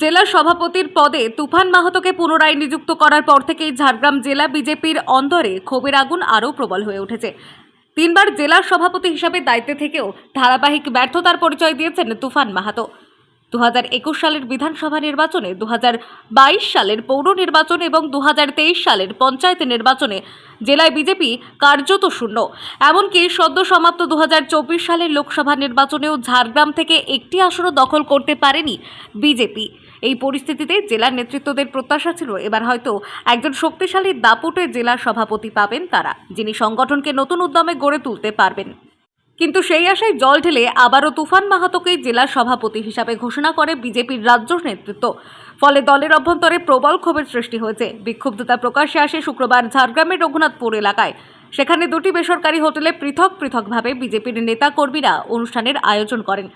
জেলা সভাপতির পদে তুফান মাহাতোকে পুনরায় নিযুক্ত করার পর থেকেই ঝাড়গ্রাম জেলা বিজেপির অন্তরে ক্ষোভের আগুন আরও প্রবল হয়ে উঠেছে। তিনবার জেলার সভাপতি হিসাবে দায়িত্বে থেকেও ধারাবাহিক ব্যর্থতার পরিচয় দিয়েছেন তুফান মাহাতো। দু সালের বিধানসভা নির্বাচনে দু সালের পৌর নির্বাচন এবং দু সালের পঞ্চায়েত নির্বাচনে জেলায় বিজেপি কার্যত শূন্য। এমনকি সদ্য সমাপ্ত দু হাজার চব্বিশ সালের লোকসভা নির্বাচনেও ঝাড়গ্রাম থেকে একটি আসনও দখল করতে পারেনি বিজেপি। এই পরিস্থিতিতে জেলার নেতৃত্বদের প্রত্যাশা ছিল, এবার হয়তো একজন শক্তিশালী দাপুটে জেলা সভাপতি পাবেন তারা, যিনি সংগঠনকে নতুন উদ্যমে গড়ে তুলতে পারবেন। কিন্তু সেই আশায় জল ঢেলে আবারও তুফান মাহাতোকেই জেলা সভাপতি হিসাবে ঘোষণা করে বিজেপির রাজ্য নেতৃত্ব। ফলে দলের অভ্যন্তরে প্রবল ক্ষোভের সৃষ্টি হয়েছে। বিক্ষুব্ধতা প্রকাশ্যে আসে শুক্রবার ঝাড়গ্রামের রঘুনাথপুর এলাকায়। সেখানে দুটি বেসরকারি হোটেলে পৃথক পৃথকভাবে বিজেপির নেতা কর্মীরা অনুষ্ঠানের আয়োজন করেন।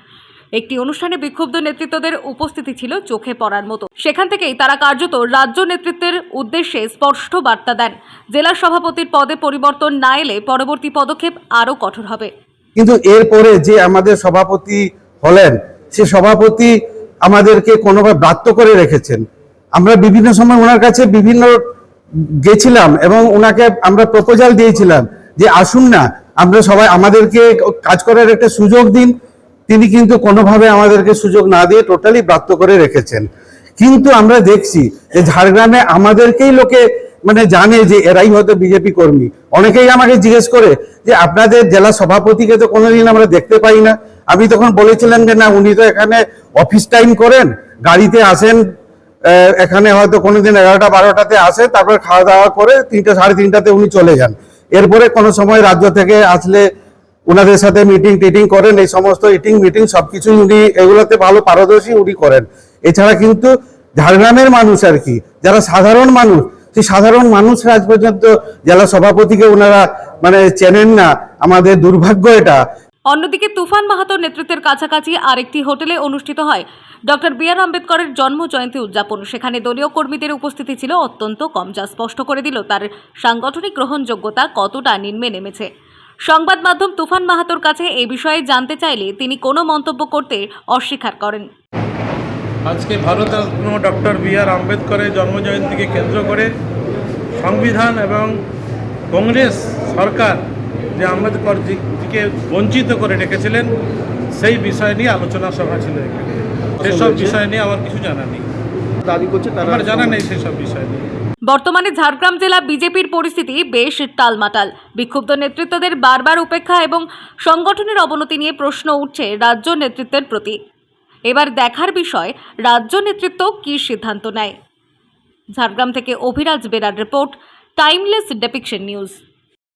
একটি অনুষ্ঠানে বিক্ষুব্ধ নেতৃত্বদের উপস্থিতি ছিল চোখে পড়ার মতো। সেখান থেকেই তারা কার্যত রাজ্য নেতৃত্বের উদ্দেশ্যে স্পষ্ট বার্তা দেন। জেলা সভাপতির পদে পরিবর্তন না এলে পরবর্তী পদক্ষেপ আরও কঠোর হবে। কিন্তু এরপরে যে আমাদের সভাপতি হলেন, সে সভাপতি আমাদেরকে কোনোভাবে ব্রাত্য করে রেখেছেন। আমরা বিভিন্ন সময় ওনার কাছে বিভিন্ন গেছিলাম এবং ওনাকে আমরা প্রপোজাল দিয়েছিলাম যে, আসুন না, আমরা সবাই আমাদেরকে কাজ করার একটা সুযোগ দিন। তিনি কিন্তু কোনোভাবে আমাদেরকে সুযোগ না দিয়ে টোটালি ব্রাত্য করে রেখেছেন। কিন্তু আমরা দেখছি যে, ঝাড়গ্রামে আমাদেরকেই লোকে মানে জানে যে এরাই হয়তো বিজেপি কর্মী। অনেকেই আমাকে জিজ্ঞেস করে যে আপনাদের জেলা সভাপতিকে তো কোনোদিন আমরা দেখতে পাই না। আমি তখন বলেছিলাম যে না, উনি তো এখানে অফিস টাইম করেন, গাড়িতে আসেন এখানে হয়তো কোনোদিন এগারোটা, বারোটাতে আসে, তারপর খাওয়া দাওয়া করে তিনটা, সাড়ে তিনটাতে উনি চলে যান। এরপরে কোনো সময় রাজ্য থেকে আসলে ওনাদের সাথে মিটিং টিটিং করেন, এই সমস্ত ইটিং মিটিং সবকিছুই উনি, এগুলোতে ভালো পারদর্শী উনি করেন। এছাড়া কিন্তু ঝাড়গ্রামের মানুষ আর কি, যারা সাধারণ মানুষ সেই সাধারণ মানুষরা আজ পর্যন্ত জেলা সভাপতিকে ওনারা মানে চেনেন না। আমাদের দুর্ভাগ্য এটা। অন্যদিকে তুফান মাহাতোর নেতৃত্বের কাছাকাছি আরেকটি হোটেলে অনুষ্ঠিত হয় ডক্টর বি আর আম্বেদকরের জন্ম জয়ন্তী উদযাপন। সেখানে দলীয় কর্মীদের উপস্থিতি ছিল অত্যন্ত কম, যা স্পষ্ট করে দিল তার সাংগঠনিক গ্রহণযোগ্যতা কতটা নিম্নে নেমেছে। সংবাদ মাধ্যম তুফান মাহাতোর কাছে এ বিষয়ে জানতে চাইলে তিনি কোনো মন্তব্য করতে অস্বীকার করেন। আজকে Bharat Bharat Ratna doctor B R আম্বেদকরের জন্মজয়ন্তীকে কেন্দ্র করে সংবিধান এবং কংগ্রেস সরকার যে আম্বেদকর জি- জিকে বঞ্চিত করে রেখেছিলেন সেই বিষয় নিয়ে আলোচনা সভা ছিল এখানে। সেসব বিষয় নিয়ে আমার কিছু জানা নেই। দাবি করছে আমার জানা নেই সেসব বিষয় নিয়ে। বর্তমানে ঝাড়গ্রাম জেলা বিজেপির পরিস্থিতি বেশ টালমাটাল। বিক্ষুব্ধ নেতৃত্বদের বারবার উপেক্ষা এবং সংগঠনের অবনতি নিয়ে প্রশ্ন উঠছে রাজ্য নেতৃত্বের প্রতি। এবার দেখার বিষয়, রাজ্য নেতৃত্ব কী সিদ্ধান্ত নেয়? ঝাড়গ্রাম থেকে Abhiraj Berar report timeless depiction news